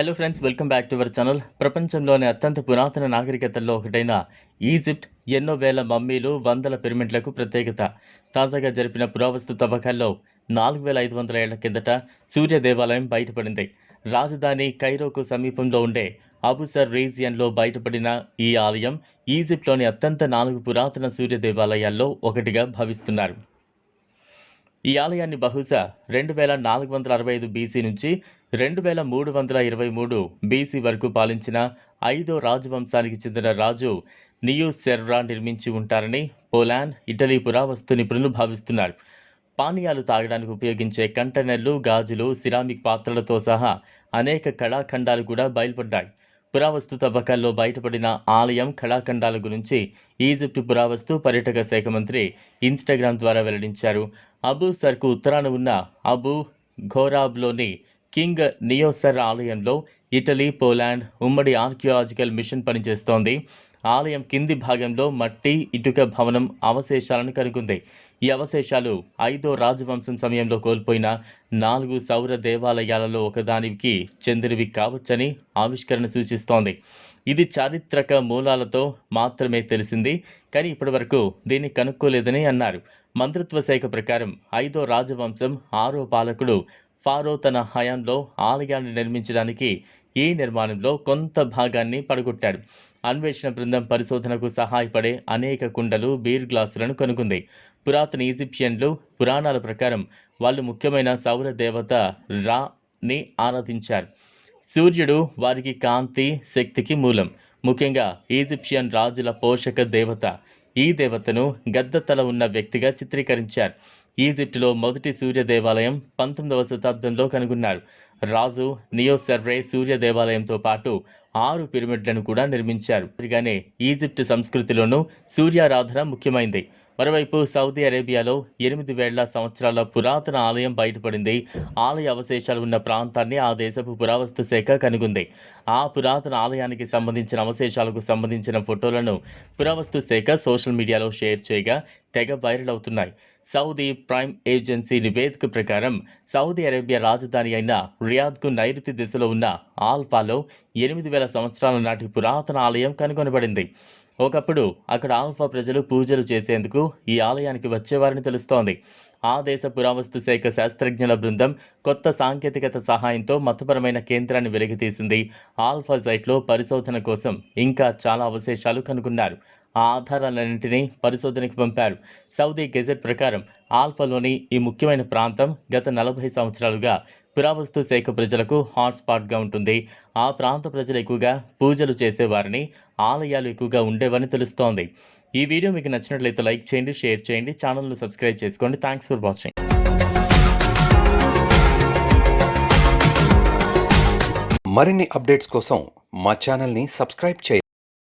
Hello friends welcome back to our channel ప్రపంచంలోని అత్యంత పురాతన నాగరికతల్లో ఒకటైన ఈజిప్ట్ ఎన్నో వేల మమ్మీలు వందల పిరమిడ్లకు ప్రత్యేకత. తాజాగా జరిపిన పురావస్తు తవ్వకాల్లో నాలుగు వేల ఐదు వందల ఏళ్ళ కిందట సూర్య దేవాలయం బయటపడింది. రాజధాని కైరోకు సమీపంలో ఉండే అబుసర్ రీజియన్లో బయటపడిన ఈ ఆలయం ఈజిప్ట్లోని అత్యంత నాలుగు పురాతన సూర్య దేవాలయాల్లో ఒకటిగా భావిస్తున్నారు. ఈ ఆలయాన్ని బహుశా రెండు వేల నాలుగు వందల అరవై ఐదు బీసీ నుంచి రెండు వేల మూడు వందల ఇరవై మూడు బీసీ వరకు పాలించిన ఐదో రాజవంశానికి చెందిన రాజు నియో సెర్రా నిర్మించి ఉంటారని పోలాండ్ ఇటలీ పురావస్తు నిపుణులు భావిస్తున్నారు. పానీయాలు తాగడానికి ఉపయోగించే కంటైనర్లు గాజులు సిరామిక్ పాత్రలతో సహా అనేక కళాఖండాలు కూడా బయలుపడ్డాయి. పురావస్తు తవ్వకాల్లో బయటపడిన ఆలయం కళాఖండాల గురించి ఈజిప్ట్ పురావస్తు పర్యాటక శాఖ మంత్రి ఇన్స్టాగ్రామ్ ద్వారా వెల్లడించారు. అబు సర్కు ఉత్తరాన ఉన్న అబు ఘోరాబ్లోని కింగ్ నియోసర్ ఆలయంలో ఇటలీ పోలాండ్ ఉమ్మడి ఆర్కియాలజికల్ మిషన్ పనిచేస్తోంది. ఆలయం కింది భాగంలో మట్టి ఇటుక భవనం అవశేషాలను కనుగొంది. ఈ అవశేషాలు ఐదో రాజవంశం సమయంలో కోల్పోయిన నాలుగు సౌర దేవాలయాలలో ఒకదానికి చెందినవి కావచ్చని ఆవిష్కరణ సూచిస్తోంది. ఇది చారిత్రక మూలాలతో మాత్రమే తెలిసింది కానీ ఇప్పటివరకు దీన్ని కనుక్కోలేదని అన్నారు. మంత్రిత్వ శాఖ ప్రకారం ఐదో రాజవంశం ఆరో పాలకుడు ఫారో తన హయాంలో ఆలయాన్ని నిర్మించడానికి ఈ నిర్మాణంలో కొంత భాగాన్ని పడగొట్టాడు. అన్వేషణ బృందం పరిశోధనకు సహాయపడే అనేక కుండలు బీర్ గ్లాసులను కనుగొంది. పురాతన ఈజిప్షియన్లు పురాణాల ప్రకారం వాళ్ళు ముఖ్యమైన సౌర దేవత రాని ఆరాధించారు. సూర్యుడు వారికి కాంతి శక్తికి మూలం. ముఖ్యంగా ఈజిప్షియన్ రాజుల పోషక దేవత. ఈ దేవతను గద్ద తల ఉన్న వ్యక్తిగా చిత్రీకరించారు. ఈజిప్టులో మొదటి సూర్య దేవాలయం పంతొమ్మిదవ శతాబ్దంలో కనుగొన్నారు. రాజు నియోసర్రే సూర్య దేవాలయంతో పాటు ఆరు పిరమిడ్లను కూడా నిర్మించారు. ఈజిప్ట్ సంస్కృతిలోనూ సూర్యారాధన ముఖ్యమైంది. మరోవైపు సౌదీ అరేబియాలో ఎనిమిది వేల సంవత్సరాల పురాతన ఆలయం బయటపడింది. ఆలయ అవశేషాలు ఉన్న ప్రాంతాన్ని ఆ దేశపు పురావస్తు శాఖ కనుగొంది. ఆ పురాతన ఆలయానికి సంబంధించిన అవశేషాలకు సంబంధించిన ఫోటోలను పురావస్తు శాఖ సోషల్ మీడియాలో షేర్ చేయగా తెగ వైరల్ అవుతున్నాయి. సౌదీ ప్రైమ్ ఏజెన్సీ నివేదిక ప్రకారం సౌదీ అరేబియా రాజధాని అయిన రియాద్కు నైరుతి దిశలో ఉన్న ఆల్ఫాలో ఎనిమిది వేల సంవత్సరాల నాటి పురాతన ఆలయం కనుగొనబడింది. ఒకప్పుడు అక్కడ ఆల్ఫా ప్రజలు పూజలు చేసేందుకు ఈ ఆలయానికి వచ్చేవారని తెలుస్తోంది. ఆ దేశ పురావస్తు శాఖ శాస్త్రజ్ఞుల బృందం కొత్త సాంకేతికత సహాయంతో మతపరమైన కేంద్రాన్ని వెలికితీసింది. ఆల్ఫా సైట్లో పరిశోధన కోసం ఇంకా చాలా అవశేషాలు కనుగొన్నారు. ఆ ఆధారాలన్నింటినీ పరిశోధనకి పంపారు. సౌదీ గెజెట్ ప్రకారం ఆల్ఫాలోని ఈ ముఖ్యమైన ప్రాంతం గత నలభై సంవత్సరాలుగా పురావస్తు శాఖ ప్రజలకు హాట్స్పాట్గా ఉంటుంది. ఆ ప్రాంత ప్రజలు ఎక్కువగా పూజలు చేసేవారని ఆలయాలు ఎక్కువగా ఉండేవని తెలుస్తోంది. ఈ వీడియో మీకు నచ్చినట్లయితే లైక్ చేయండి షేర్ చేయండి ఛానల్ను సబ్స్క్రైబ్ చేసుకోండి. థ్యాంక్స్ ఫర్ వాచింగ్ మరిన్ని అప్డేట్స్ కోసం మా ఛానల్ని సబ్స్క్రైబ్ చేయండి.